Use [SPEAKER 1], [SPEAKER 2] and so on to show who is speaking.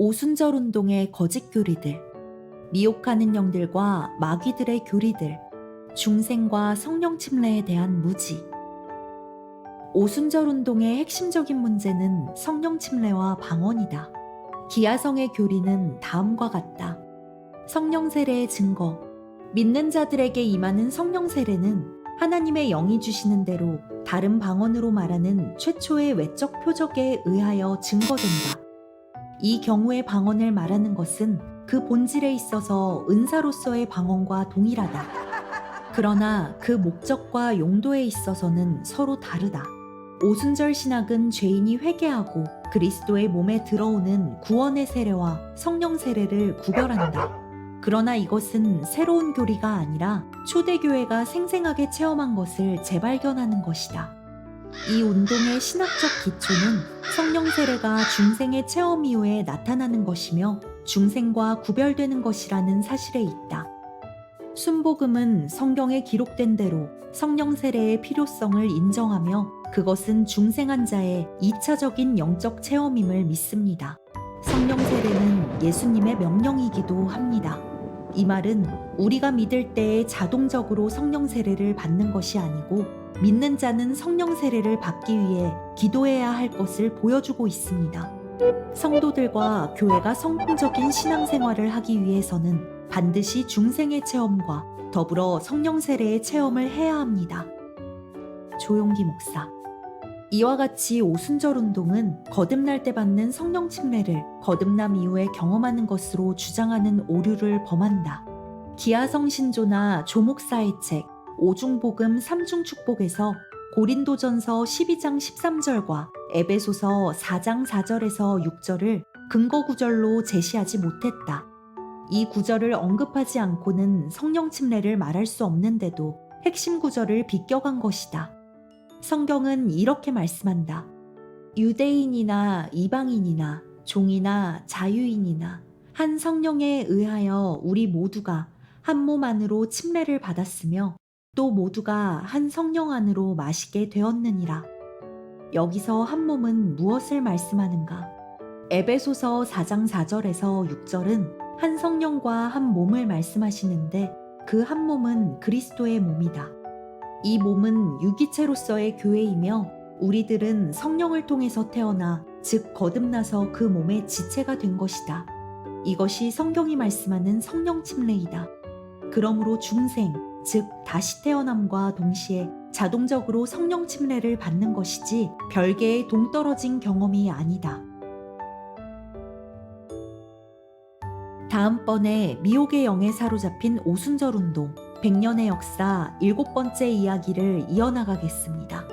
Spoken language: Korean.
[SPEAKER 1] 오순절 운동의 거짓 교리들, 미혹하는 영들과 마귀들의 교리들, 중생과 성령 침례에 대한 무지. 오순절 운동의 핵심적인 문제는 성령 침례와 방언이다. 기아성의 교리는 다음과 같다. 성령 세례의 증거. 믿는 자들에게 임하는 성령 세례는 하나님의 영이 주시는 대로 다른 방언으로 말하는 최초의 외적 표적에 의하여 증거된다. 이 경우의 방언을 말하는 것은 그 본질에 있어서 은사로서의 방언과 동일하다. 그러나 그 목적과 용도에 있어서는 서로 다르다. 오순절 신학은 죄인이 회개하고 그리스도의 몸에 들어오는 구원의 세례와 성령 세례를 구별한다. 그러나 이것은 새로운 교리가 아니라 초대교회가 생생하게 체험한 것을 재발견하는 것이다. 이 운동의 신학적 기초는 성령 세례가 중생의 체험 이후에 나타나는 것이며 중생과 구별되는 것이라는 사실에 있다. 순복음은 성경에 기록된 대로 성령 세례의 필요성을 인정하며 그것은 중생한 자의 2차적인 영적 체험임을 믿습니다. 성령 세례는 예수님의 명령이기도 합니다. 이 말은 우리가 믿을 때에 자동적으로 성령 세례를 받는 것이 아니고 믿는 자는 성령 세례를 받기 위해 기도해야 할 것을 보여주고 있습니다. 성도들과 교회가 성공적인 신앙생활을 하기 위해서는 반드시 중생의 체험과 더불어 성령 세례의 체험을 해야 합니다. 조용기 목사 이와 같이 오순절 운동은 거듭날 때 받는 성령 침례를 거듭남 이후에 경험하는 것으로 주장하는 오류를 범한다. 기아성 신조나 조목사의 책 오중복음 삼중축복에서 고린도전서 12장 13절과 에베소서 4장 4절에서 6절을 근거 구절로 제시하지 못했다. 이 구절을 언급하지 않고는 성령 침례를 말할 수 없는데도 핵심 구절을 비껴간 것이다. 성경은 이렇게 말씀한다. 유대인이나 이방인이나 종이나 자유인이나 한 성령에 의하여 우리 모두가 한 몸 안으로 침례를 받았으며 또 모두가 한 성령 안으로 마시게 되었느니라. 여기서 한 몸은 무엇을 말씀하는가? 에베소서 4장 4절에서 6절은 한 성령과 한 몸을 말씀하시는데 그 한 몸은 그리스도의 몸이다. 이 몸은 유기체로서의 교회이며 우리들은 성령을 통해서 태어나 즉 거듭나서 그 몸의 지체가 된 것이다. 이것이 성경이 말씀하는 성령 침례이다. 그러므로 중생, 즉 다시 태어남과 동시에 자동적으로 성령 침례를 받는 것이지 별개의 동떨어진 경험이 아니다. 다음번에 미혹의 영에 사로잡힌 오순절 운동 100년의 역사 일곱 번째 이야기를 이어나가겠습니다.